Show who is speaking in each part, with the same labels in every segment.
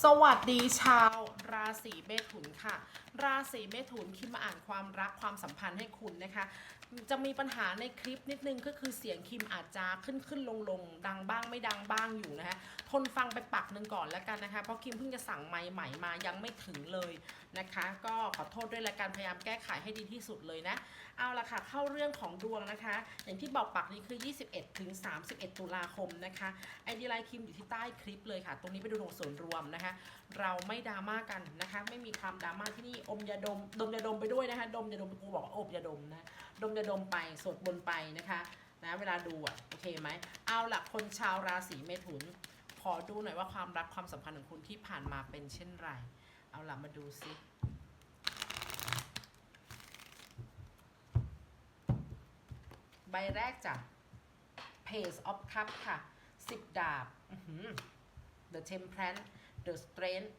Speaker 1: สวัสดีชาวราศีเมถุนค่ะ ราศีเมถุนคิมมาอ่านความรักความสัมพันธ์ให้คุณนะคะ จะมีปัญหาในคลิปนิดนึงก็คือเสียงคิมอาจจะขึ้นขึ้นลงลงดังบ้างไม่ดังบ้างอยู่นะคะทนฟังไปปักหนึ่งก่อนแล้วกันนะคะ เพราะคิมเพิ่งจะสั่งไมค์ใหม่มายังไม่ถึงเลยนะคะ ก็ขอโทษด้วยละกันพยายามแก้ไขให้ดีที่สุดเลยนะ เอาละค่ะเข้าเรื่องของดวงนะคะ อย่างที่บอกปักนี้คือ 21ถึง31 ตุลาคมนะคะไอดีไลน์คิมอยู่ที่ใต้คลิปเลยค่ะ ตรงนี้ไปดูดวงส่วนรวมนะคะ เราไม่ดราม่ากันนะคะ ไม่มีความดราม่าที่นี่อมยาดมดมยาดมไปด้วยนะคะ ดมยาดมกูบอกว่าอบยาดมนะดมยาดมไปสวดบนไปนะคะนะเวลาดูอะโอเคไหมเอาละคนชาวราศีเมถุน ขอดูหน่อยว่าความรักความสัมพันธ์ของคุณที่ผ่านมาเป็นเช่นไร เอาละมาดูซิใบแรกจ้ะ Page of Cup ค่ะ 10 ดาบ The Temperance The Strength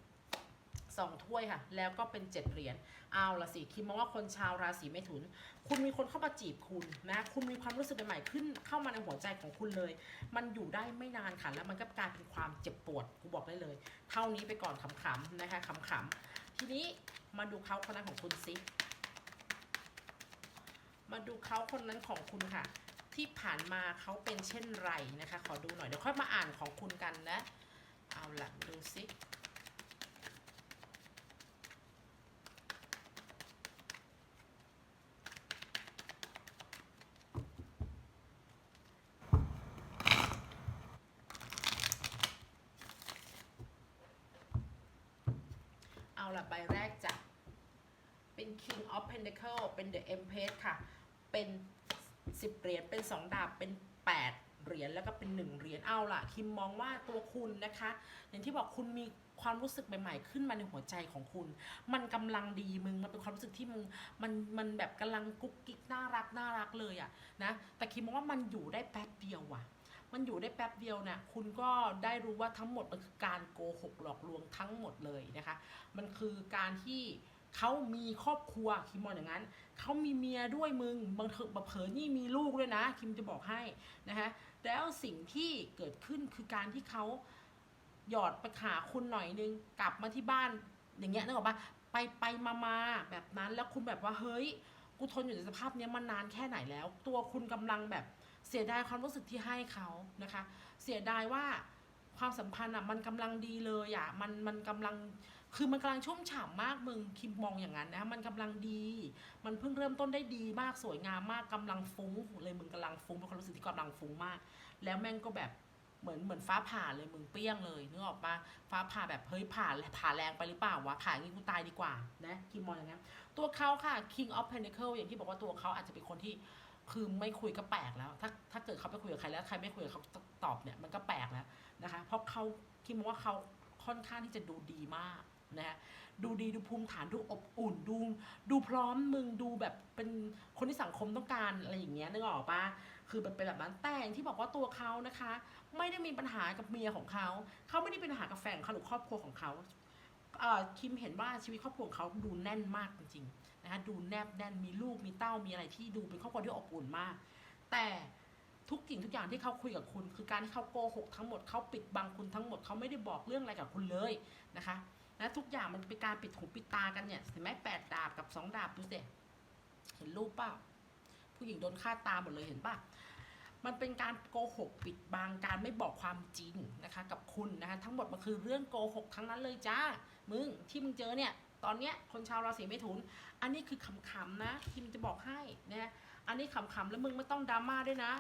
Speaker 1: สองถ้วยค่ะ แล้วก็เป็นเจ็ดเหรียญเอาละสิคิดมองว่าคนชาวราศีเมถุน คุณมีคนเข้ามาจีบคุณนะคุณมีความรู้สึกใหม่ๆขึ้นเข้ามาในหัวใจของคุณเลย มันอยู่ได้ไม่นานค่ะ แล้วมันก็กลายเป็นความเจ็บปวดกูบอกได้เลย เท่านี้ไปก่อนขำๆนะคะขำๆทีนี้มาดูเขาคนนั้นของคุณซิมาดูเขาคนนั้นของคุณค่ะ ที่ผ่านมาเขาเป็นเช่นไรนะคะ ขอดูหน่อยเดี๋ยวค่อยมาอ่านของคุณกันนะ เอาละดูซิ เอาละใบแรกจ้ะ เป็น King of Pentacle เป็น The Empress ค่ะ เป็น 10 เหรียญ เป็น 2 ดาบ เป็น 8 เหรียญ แล้วก็เป็น 1 เหรียญ เอาล่ะ คิมมองว่าตัวคุณนะคะ อย่างที่บอกคุณมีความรู้สึกใหม่ๆ ขึ้นมาในหัวใจของคุณ มันกำลังดีมึง มันเป็นความรู้สึกที่มึง มัน มันแบบกำลังกุ๊กกิ๊กน่ารักน่ารักเลยอะนะ แต่คิมมองว่ามันอยู่ได้แป๊บเดียวว่ะมันอยู่ได้แป๊บเดียวเนี่ยคุณก็ได้รู้ว่าทั้งหมดมันคือการโกหกหลอกลวงทั้งหมดเลยนะคะ มันคือการที่ เขามีครอบครัวคิมมองอย่างนั้นเขามีเมียด้วยมึงบางเถบเผลอนี่มีลูกด้วยนะ คิมจะบอกให้นะคะแล้วสิ่งที่เกิดขึ้นคือการที่เขาหยอดไปหาคุณหน่อยนึงกลับมาที่บ้านอย่างเงี้ยนึกออกปะไปไปมามาแบบนั้นแล้วคุณแบบว่าเฮ้ยกูทนอยู่ในสภาพนี้มานานแค่ไหนแล้ว ตัวคุณกำลังแบบเสียดายความรู้สึกที่ให้เขานะคะ เสียดายว่าความสัมพันธ์อะมันกำลังดีเลยอะมันมันกำลัง คือมันกำลังชุ่มฉ่ำมากมึงคิมมองอย่างนั้นนะมันกำลังดี มันเพิ่งเริ่มต้นได้ดีมากสวยงามมากกำลังฟุ้งเลยมึงกำลังฟุ้งเป็นความรู้สึกที่กำลังฟุ้งมาก แล้วแม่งก็แบบเหมือนเหมือนฟ้าผ่าเลยมึงเปรี้ยงเลยนึกออกปะฟ้าผ่าแบบเฮ้ยผ่าผ่าแรงไปหรือเปล่าวะผ่าอย่างนี้กูตายดีกว่านะคิมมองอย่างนั้นตัวเขาค่ะ King of Pentacle อย่างที่บอกว่าตัวเขาอาจจะเป็นคนที่คือไม่คุยก็แปลกแล้ว ถ้าถ้าเกิดเขาไปคุยกับใครแล้วใครไม่คุยกับเขาตอบเนี่ยมันก็แปลกแล้วนะคะ เพราะเขาคิดว่าเขาค่อนข้างที่จะดูดีมาก นะฮะดูดีดูภูมิฐานดูอบอุ่นดูดูพร้อมมึงดูแบบเป็นคนที่สังคมต้องการอะไรอย่างเงี้ยนึกออกปะคือมันเป็นแบบนั้นแต่ที่บอกว่าตัวเขานะคะ ไม่ได้มีปัญหากับเมียของเขาเขาไม่ได้มีปัญหากับแฟนของเขาหรือครอบครัวของเขาเอ่อคิมเห็นว่าชีวิตครอบครัวของเขาดูแน่นมากจริงๆนะคะดูแนบแน่นมีลูกมีเต้ามีอะไรที่ดูเป็นครอบครัวที่อบอุ่นมาก แต่ทุกสิ่งทุกอย่างที่เขาคุยกับคุณ คือการที่เขาโกหกทั้งหมดเขาปิดบังคุณทั้งหมดเขาไม่ได้บอกเรื่องอะไรกับคุณเลยนะคะ และทุกอย่างมันเป็นการปิดหูปิดตากันเนี่ยเห็นไหมแปดดาบกับสองดาบดูสิเห็นรูปเปล่าผู้หญิงโดนฆ่าตาหมดเลยเห็นป่ะมันเป็นการโกหกปิดบังการไม่บอกความจริงนะคะ กับคุณนะคะทั้งหมดมันคือเรื่องโกหกทั้งนั้นเลยจ้ามึงที่มึงเจอเนี่ย ตอนเนี้ยคนชาวราศีเมถุน อันนี้คือขำๆนะที่มันจะบอกให้นะอันนี้ขำๆแล้วมึงไม่ต้องดราม่าด้วยนะ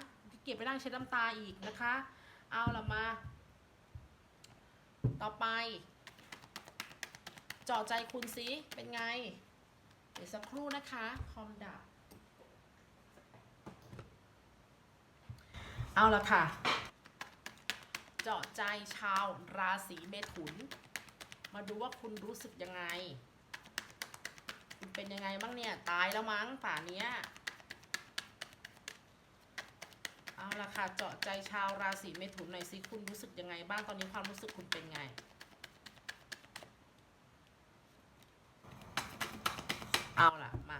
Speaker 1: เก็บไปนั่งเช็ดน้ำตาอีกนะคะ เอาละมา ต่อไป จาะใจคุณสิเป็นไง เดี๋ยวสักครู่นะคะ คอมดับเอาละค่ะ เจาะใจชาวราศีเมถุน มาดูว่าคุณรู้สึกยังไง คุณเป็นยังไงบ้างเนี่ย ตายแล้วมั้งป่านเนี้ย เอาละค่ะ เจาะใจชาวราศีเมถุนหน่อยสิ คุณรู้สึกยังไงบ้าง ตอนนี้ความรู้สึกคุณเป็นไง เอาล่ะ มา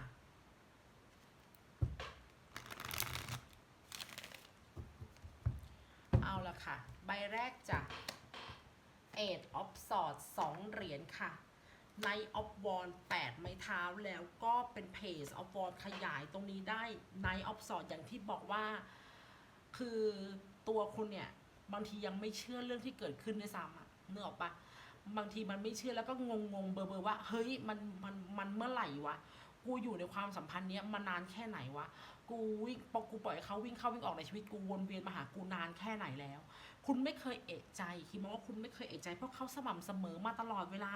Speaker 1: เอาละ ค่ะ ใบแรกจะ Eight of Swords สองเหรียญค่ะ Knight of Wands แปดไม้เท้าแล้วก็เป็น Page of w a n d ขยายตรงนี้ได้ Knight of s w o r d อย่างที่บอกว่า คือตัวคุณเนี่ย บางทียังไม่เชื่อเรื่องที่เกิดขึ้นด้วยซ้ำอะนึกออกปะบางทีมันไม่เชื่อแล้วก็งงงเบอร์เบอร์ว่า เฮ้ยมันมันมันเมื่อไหร่วะ กูอยู่ในความสัมพันธ์เนี้ยมานานแค่ไหนวะ กูวิ่งปกูปล่อยเขาวิ่งเข้าวิ่งออกในชีวิตกูวนเวียนมาหากูนานแค่ไหนแล้ว คุณไม่เคยเอะใจคิดมองว่าคุณไม่เคยเอะใจเพราะเขาสม่ำเสมอมาตลอดเวลา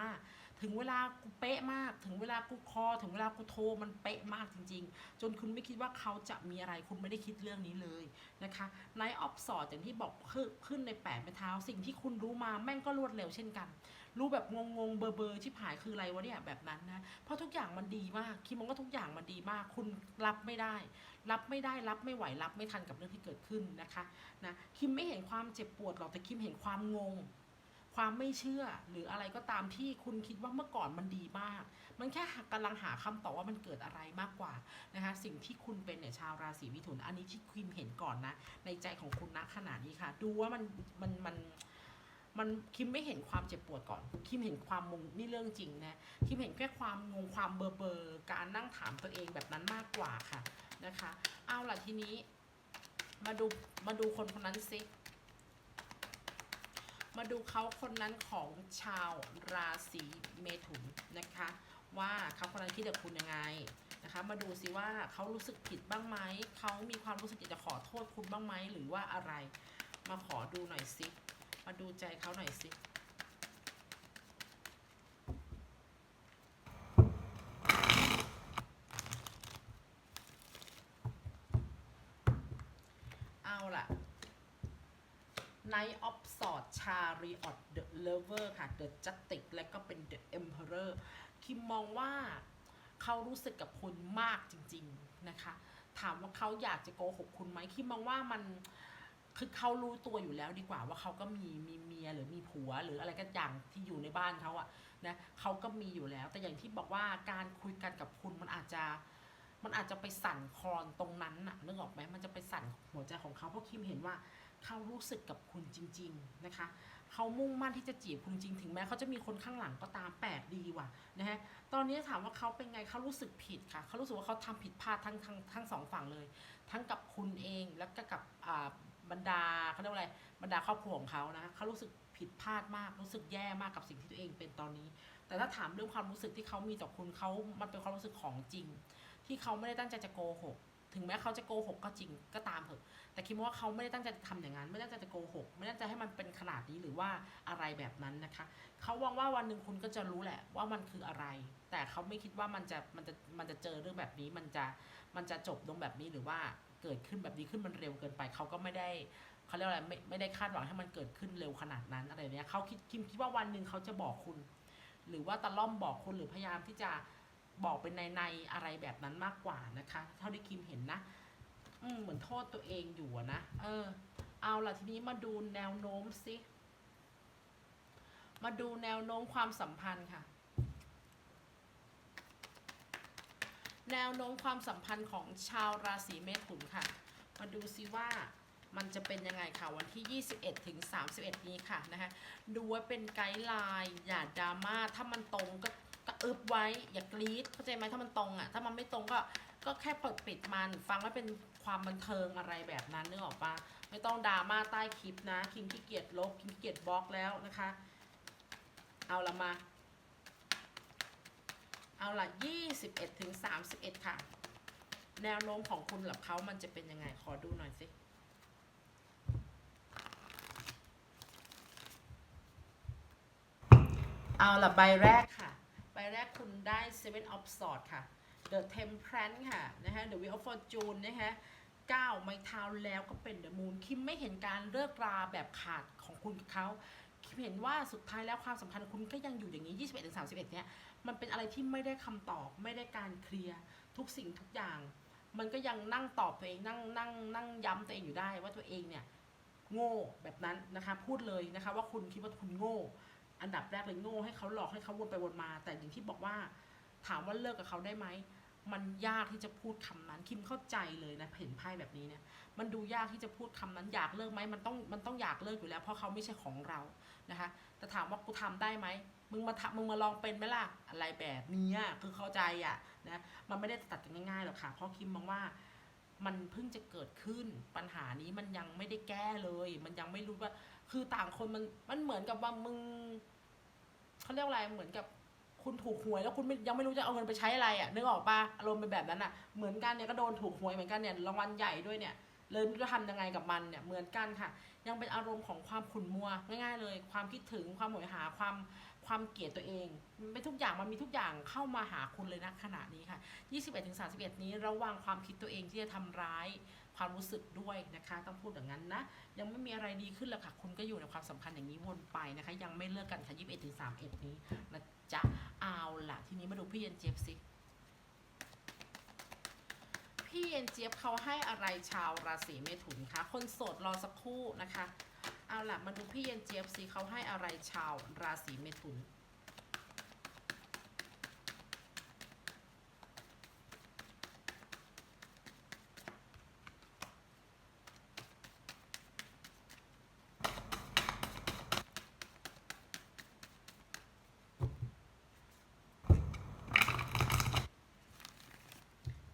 Speaker 1: ถึงเวลากูเป๊ะมาก ถึงเวลากูคอ ถึงเวลากูโทรมันเป๊ะมากจริง ๆ จนคุณไม่คิดว่าเขาจะมีอะไร คุณไม่ได้คิดเรื่องนี้เลยนะคะไนออฟสอดอย่างที่บอกขึ้นขึ้นในแปดไม้เท้า สิ่งที่คุณรู้มาแม่งก็รวดเร็วเช่นกัน รู้แบบงงๆเบอร์เบอร์ชิบหายคืออะไรวะเนี่ยแบบนั้นนะเพราะทุกอย่างมันดีมากคิมมองว่าทุกอย่างมันดีมาก คุณรับไม่ได้ รับไม่ได้รับไม่ไหวรับไม่ทันกับเรื่องที่เกิดขึ้นนะคะนะคิมไม่เห็นความเจ็บปวดหรอกแต่คิมเห็นความงง ความไม่เชื่อหรืออะไรก็ตามที่คุณคิดว่าเมื่อก่อนมันดีมาก มันแค่กำลังหาคำตอบว่ามันเกิดอะไรมากกว่านะคะสิ่งที่คุณเป็นเนี่ยชาวราศีมิถุน อันนี้ที่คิมเห็นก่อนนะ ในใจของคุณณขณะนี้ค่ะ ดูว่ามันมันมันมันคิมไม่เห็นความเจ็บปวดก่อน คิมเห็นความงงนี่เรื่องจริงนะ คิมเห็นแค่ความงงความเบอร์เบอร์การนั่งถามตัวเองแบบนั้นมากกว่าค่ะ นะคะ เอาล่ะทีนี้ มาดูมาดูคนคนนั้นสิมาดูเขาคนนั้นของชาวราศีเมถุนนะคะ ว่าเขาคนนั้นคิดกับคุณยังไงนะคะ มาดูสิว่าเขารู้สึกผิดบ้างไหมเขามีความรู้สึกอยากจะขอโทษคุณบ้างไหมหรือว่าอะไร มาขอดูหน่อยสิมาดูใจเขาหน่อยสิ เอาล่ะ Knight of Swords Chariot The Lover ค่ะ The Justice และก็เป็น The Emperor คิมมองว่าเขารู้สึกกับคุณมากจริง ๆ นะคะ ถามว่าเขาอยากจะโกหกคุณไหมคิมมองว่ามันคือเขารู้ตัวอยู่แล้วดีกว่าว่าเขาก็มีมีเมียหรือมีผัวหรืออะไรก็อย่างที่อยู่ในบ้านเขาอะนะเขาก็มีอยู่แล้ว แต่อย่างที่บอกว่าการคุยกันกับคุณมันอาจจะ มันอาจจะไปสั่นคลอนตรงนั้นน่ะนึกออกไหมมันจะไปสั่นหัวใจของเขาเพราะคิมเห็นว่าเขารู้สึกกับคุณจริง ๆนะคะเขามุ่งมั่นที่จะจีบคุณจริงถึงแม้เขาจะมีคนข้างหลังก็ตามแปลกดีว่ะนะฮะตอนนี้ถามว่าเขาเป็นไงเขารู้สึกผิดค่ะเขารู้สึกว่าเขาทำผิดพลาดทั้งทั้งทั้งสองฝั่งเลย ทั้งกับคุณเองแล้วก็กับบรรดาเขาเรียกว่าอะไรบรรดาครอบครัวของเขานะเขารู้สึกผิดพลาดมากรู้สึกแย่มากกับสิ่งที่ตัวเองเป็นตอนนี้ แต่ถ้าถามเรื่องความรู้สึกที่เขามีต่อคุณเขามันเป็นความรู้สึกของจริง ที่เขาไม่ได้ตั้งใจจะโกหกถึงแม้เขาจะโกหกก็จริงก็ตามเถอะ แต่คิดว่าเขาไม่ได้ตั้งใจจะทำอย่างนั้น ไม่ได้ตั้งใจจะโกหก ไม่ได้ตั้งใจให้มันเป็นขนาดนี้หรือว่าอะไรแบบนั้นนะคะ เขาหวังว่าวันหนึ่งคุณก็จะรู้แหละว่ามันคืออะไร แต่เขาไม่คิดว่ามันจะมันจะมันจะเจอเรื่องแบบนี้มันจะมันจะจบลงแบบนี้หรือว่าเกิดขึ้นแบบนี้ขึ้นมันเร็วเกินไป เขาก็ไม่ได้เขาเรียกอะไรไม่ไม่ได้คาดหวังให้มันเกิดขึ้นเร็วขนาดนั้นอะไรเนี้ยเขาคิดคิมคิดว่าวันหนึ่งเขาจะบอกคุณ หรือว่าตะล่อมบอกคุณหรือพยายามที่จะ บอกเป็นในในอะไรแบบนั้นมากกว่านะคะ เท่าที่คิมเห็นนะอืมเหมือนโทษตัวเองอยู่นะ เออ เอาล่ะทีนี้มาดูแนวโน้มสิมาดูแนวโน้มความสัมพันธ์ค่ะ แนวโน้มความสัมพันธ์ของชาวราศีเมถุนค่ะ มาดูซิว่ามันจะเป็นยังไงค่ะวันที่ 21 ถึง 31 นี้ค่ะนะคะ ดูไว้เป็นไกด์ไลน์อย่าดราม่าถ้ามันตรงก็ อึบไว้อย่ากรี๊ดเข้าใจไหมถ้ามันตรงอะ ถ้ามันไม่ตรงก็ก็แค่เปิดปิดมันฟังแล้เป็นความบันเทิงอะไรแบบนั้นนึกออกปะไม่ต้องดราม่าใต้คลิปนะคิมขี้เกียจลบคิมขี้เกียจบล็อกแล้วนะคะ เอาละมา เอาละ21ถึง31 ค่ะ แนวโน้มของคุณกับเขามันจะเป็นยังไงขอดูหน่อยสิเอาละใบแรกค่ะ บแรกคุณได้ Seven of Swords ค่ะ The Temperance ค่ะนะฮะ The Wheel of Fortune นะคะ9ไม้เท้าแล้วก็เป็น The Moon คิมไม่เห็นการเลิกราแบบขาดของคุณกับเขาคิมเห็นว่าสุดท้ายแล้วความสัมพันธ์คุณก็ยังอยู่อย่างนี้ 21ถึง31 เนี่ย มันเป็นอะไรที่ไม่ได้คำตอบไม่ได้การเคลียร์ทุกสิ่งทุกอย่าง มันก็ยังนั่งตอบตัวเองนั่งนั่งนั่งย้ำตัวเองอยู่ได้ว่าตัวเองเนี่ยโง่แบบนั้นนะคะพูดเลยนะคะว่าคุณคิดว่าคุณโง่ อันดับแรกเลยโง่ให้เขาหลอกให้เขาวนไปวนมา แต่อย่างที่บอกว่า ถามว่าเลิกกับเขาได้ไหมมันยากที่จะพูดคำนั้นคิมเข้าใจเลยนะเห็นไพ่แบบนี้เนี่ยมันดูยากที่จะพูดคำนั้นอยากเลิกไหมมันต้องมันต้องอยากเลิกอยู่แล้ว เพราะเขาไม่ใช่ของเรานะคะแต่ถามว่ากูทำได้ไหมมึงมาทำมึงมาลองเป็นไหมล่ะอะไรแบบนี้คือเข้าใจอะนะมันไม่ได้ตัดกันง่ายๆหรอกค่ะเพราะคิมมองว่า มันเพิ่งจะเกิดขึ้นปัญหานี้มันยังไม่ได้แก้เลย มันยังไม่รู้ว่า คือต่างคนมันมันเหมือนกับว่ามึงเขาเรียกอะไรเหมือนกับคุณถูกหวยแล้วคุณยังไม่รู้จะเอาเงินไปใช้อะไรอะนึกออกปะอารมณ์เป็นแบบนั้นอะเหมือนกันเนี่ยก็โดนถูกหวยเหมือนกันเนี่ยรางวัลใหญ่ด้วยเนี่ยเลยไม่รู้จะทำยังไงกับมันเนี่ยเหมือนกันค่ะ ยังเป็นอารมณ์ของความขุ่นมัวง่ายๆเลย ความคิดถึงความโหยหาความ ความเกลียดตัวเองเป็นทุกอย่างมันมีทุกอย่างเข้ามาหาคุณเลยนะขณะนี้ค่ะ 21-31 นี้ระวังความคิดตัวเองที่จะทำร้ายความรู้สึกด้วยนะคะ ต้องพูดอย่างนั้นนะ ยังไม่มีอะไรดีขึ้นเลยค่ะ คุณก็อยู่ในความสัมพันธ์อย่างนี้วนไปนะคะ ยังไม่เลิกกันค่ะ 21-31 นี้นะจ๊ะเอาละทีนี้มาดูพี่เย็นเจี๊ยบสิ พี่เย็นเจี๊ยบเขาให้อะไรชาวราศีเมถุนคะ คนโสดรอสักครู่นะคะ เอาล่ะมาดูพี่เย็นเจี๊ยบสิเขาให้อะไรชาวราศีเมถุน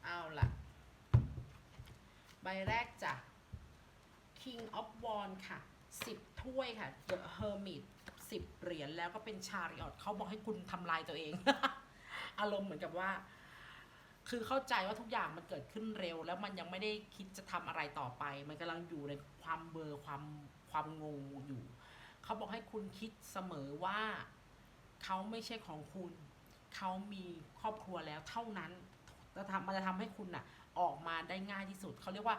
Speaker 1: เอาล่ะใบแรกจ้ะ King of Wands ค่ะ 10 ถ้วยค่ะ The Hermit 10 เหรียญแล้วก็เป็นชาริออตเขาบอกให้คุณทำลายตัวเอง อารมณ์เหมือนกับว่า คือเข้าใจว่าทุกอย่างมันเกิดขึ้นเร็ว แล้วมันยังไม่ได้คิดจะทำอะไรต่อไป มันกำลังอยู่ในความเบอร์ความความงงอยู่ เขาบอกให้คุณคิดเสมอว่าเขาไม่ใช่ของคุณ เขามีครอบครัวแล้วเท่านั้นจะทำมันจะทำให้คุณน่ะ ออกมาได้ง่ายที่สุด เขาเรียกว่า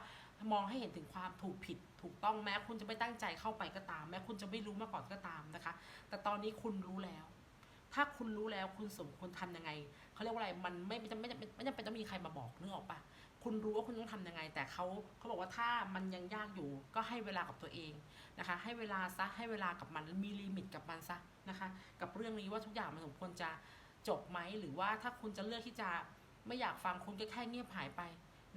Speaker 1: มองให้เห็นถึงความถูกผิดถูกต้องแม้คุณจะไม่ตั้งใจเข้าไปก็ตาม แม้คุณจะไม่รู้มาก่อนก็ตามนะคะ แต่ตอนนี้คุณรู้แล้ว ถ้าคุณรู้แล้วคุณสมควรทำยังไงเขาเรียกว่าอะไรมันไม่จำไม่จำเป็นไม่จำเป็นต้องมีใครมาบอกนึกออกปะคุณรู้ว่าคุณต้องทำยังไง แต่เขาเขาบอกว่าถ้ามันยังยากอยู่ก็ให้เวลากับตัวเองนะคะ ให้เวลาซะให้เวลากับมันมีลิมิตกับมันซะนะคะ กับเรื่องนี้ว่าทุกอย่างมันสมควรจะจบไหมหรือว่าถ้าคุณจะเลือกที่จะไม่อยากฟังคุณก็แค่เงียบหายไป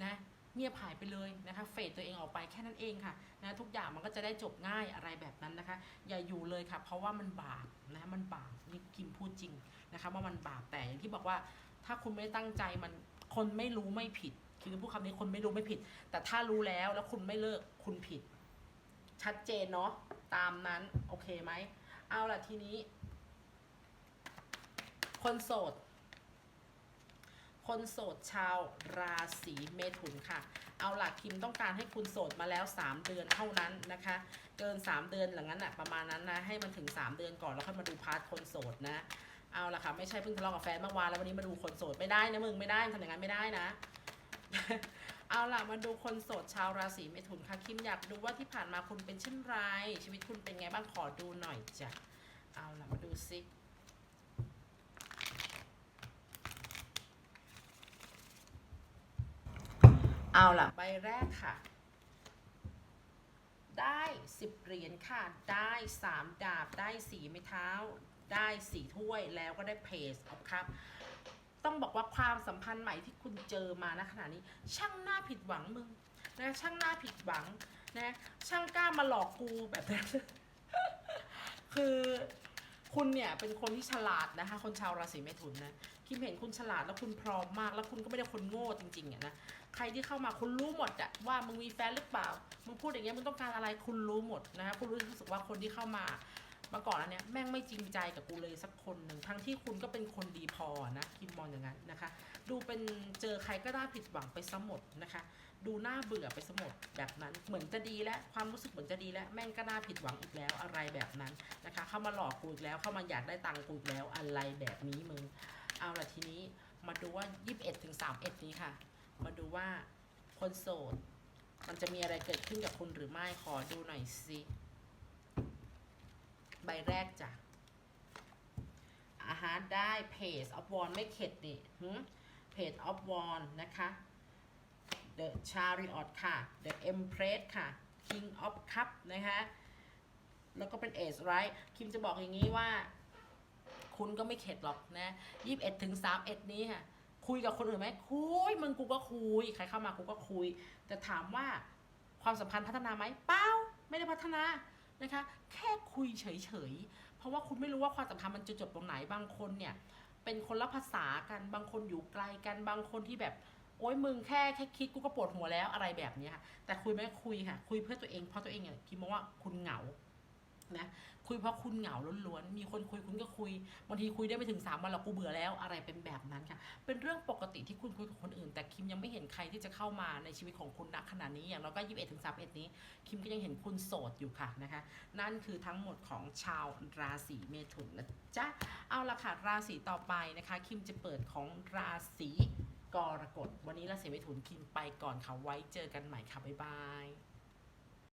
Speaker 1: นะ เงียบหายไปเลยนะคะเฟดตัวเองออกไปแค่นั้นเองค่ะนะทุกอย่างมันก็จะได้จบง่ายอะไรแบบนั้นนะคะ อย่าอยู่เลยค่ะ เพราะว่ามันบาปนะมันบาปนี่คิมพูดจริงนะคะว่ามันบาปแต่อย่างที่บอกว่าถ้าคุณไม่ตั้งใจมันคนไม่รู้ไม่ผิดคือพูดคำนี้คนไม่รู้ไม่ผิด แต่ถ้ารู้แล้วแล้วคุณไม่เลิกคุณผิด ชัดเจนเนาะตามนั้นโอเคไหมเอาล่ะทีนี้ คนโสด คนโสดชาวราศีเมถุนค่ะ เอาล่ะคิมต้องการให้คุณโสดมาแล้ว 3 เดือนเท่านั้นนะคะ เกิน 3 เดือนหลังนั้นอะประมาณนั้นนะให้มันถึง 3 เดือนก่อนแล้วค่อยมาดูพาร์ทคนโสดนะ เอาล่ะค่ะไม่ใช่เพิ่งทะเลาะกับแฟนเมื่อวานแล้ววันนี้มาดูคนโสดไม่ได้นะมึงไม่ได้ทำอย่างนั้นไม่ได้นะเอาล่ะมาดูคนโสดชาวราศีเมถุนค่ะคิมอยากดูว่าที่ผ่านมาคุณเป็นเช่นไร ชีวิตคุณเป็นไงบ้างขอดูหน่อยจ้ะเอาล่ะมาดูซิ เอาล่ะใบแรกค่ะ ได้สิบเหรียญค่ะ ได้สามดาบ ได้สีไม้เท้า ได้สีถ้วย แล้วก็ได้เพจครับ ต้องบอกว่าความสัมพันธ์ใหม่ที่คุณเจอมาณขณะนี้ ช่างน่าผิดหวังมึงนะช่างน่าผิดหวังนะช่างกล้ามาหลอกกูแบบนั้นคือคุณเนี่ยเป็นคนที่ฉลาดนะคะ คนชาวราศีเมถุนนะ คิมเห็นคุณฉลาดแล้วคุณพร้อมมาก แล้วคุณก็ไม่ได้คนโง่จริงๆอะนะใครที่เข้ามาคุณรู้หมดอะว่ามึงมีแฟนหรือเปล่ามึงพูดอย่างเงี้ยมึงต้องการอะไรคุณรู้หมดนะคะคุณรู้สึกว่าคนที่เข้ามามาก่อนอันเนี้ยแม่งไม่จริงใจกับกูเลยสักคนหนึ่งทั้งที่คุณก็เป็นคนดีพอนะคิมมองอย่างนั้นนะคะ ดูเป็นเจอใครก็ได้ผิดหวังไปซะหมดนะคะ ดูน่าเบื่อไปซะหมดแบบนั้นเหมือนจะดีแล้วความรู้สึกเหมือนจะดีแล้วแม่งก็น่าผิดหวังอีกแล้วอะไรแบบนั้นนะคะ เข้ามาหลอกกูอีกแล้วเข้ามาอยากได้ตังค์กูอีกแล้วอะไรแบบนี้มึง เอาละทีนี้มาดูว่า 21ถึง31 นี้ค่ะ มาดูว่าคนโสด มันจะมีอะไรเกิดขึ้นกับคุณหรือไม่ขอดูหน่อยสิใบแรกจ้ะอาหารได้เพจออฟวอนไม่เข็ดนี่เพจออฟวอนนะคะ The Chariot ค่ะ The Empress ค่ะ King of Cup นะคะ แล้วก็เป็น Ace Right คิมจะบอกอย่างนี้ว่า คุณก็ไม่เข็ดหรอกนะ21ถึง31นี้ค่ะคุยกับคนอื่นไหมคุยมึงกูก็คุยใครเข้ามากูก็คุย แต่ถามว่าความสัมพันธ์พัฒนาไหมเปล่าไม่ได้พัฒนานะคะ แค่คุยเฉยๆเพราะว่าคุณไม่รู้ว่าความสัมพันธ์มันจะจบตรงไหนบางคนเนี่ย เป็นคนละภาษากันบางคนอยู่ไกลกันบางคนที่แบบโอ๊ยมึงแค่แค่คิดกูก็ปวดหัวแล้วอะไรแบบนี้ค่ะแต่คุยไม่คุยค่ะ คุยเพื่อตัวเองเพราะตัวเองเนี่ยคิดมองว่าคุณเหงา นะคุยเพราะคุณเหงาล้วนๆมีคนคุยคุณก็คุยบางทีคุยได้ไม่ถึงสามวันแล้วกูเบื่อแล้วอะไรเป็นแบบนั้นค่ะ เป็นเรื่องปกติที่คุณคุยกับคนอื่น แต่คิมยังไม่เห็นใครที่จะเข้ามาในชีวิตของคุณณขณะนี้อย่างเราก็21ถึง31นี้ คิมก็ยังเห็นคุณโสดอยู่ค่ะนะคะ นั่นคือทั้งหมดของชาวราศีเมถุนนะจ๊ะเอาละค่ะราศีต่อไปนะคะ คิมจะเปิดของราศีกรกฎวันนี้ราศีเมถุนคิมไปก่อนค่ะไว้เจอกันใหม่ค่ะบ๊ายบาย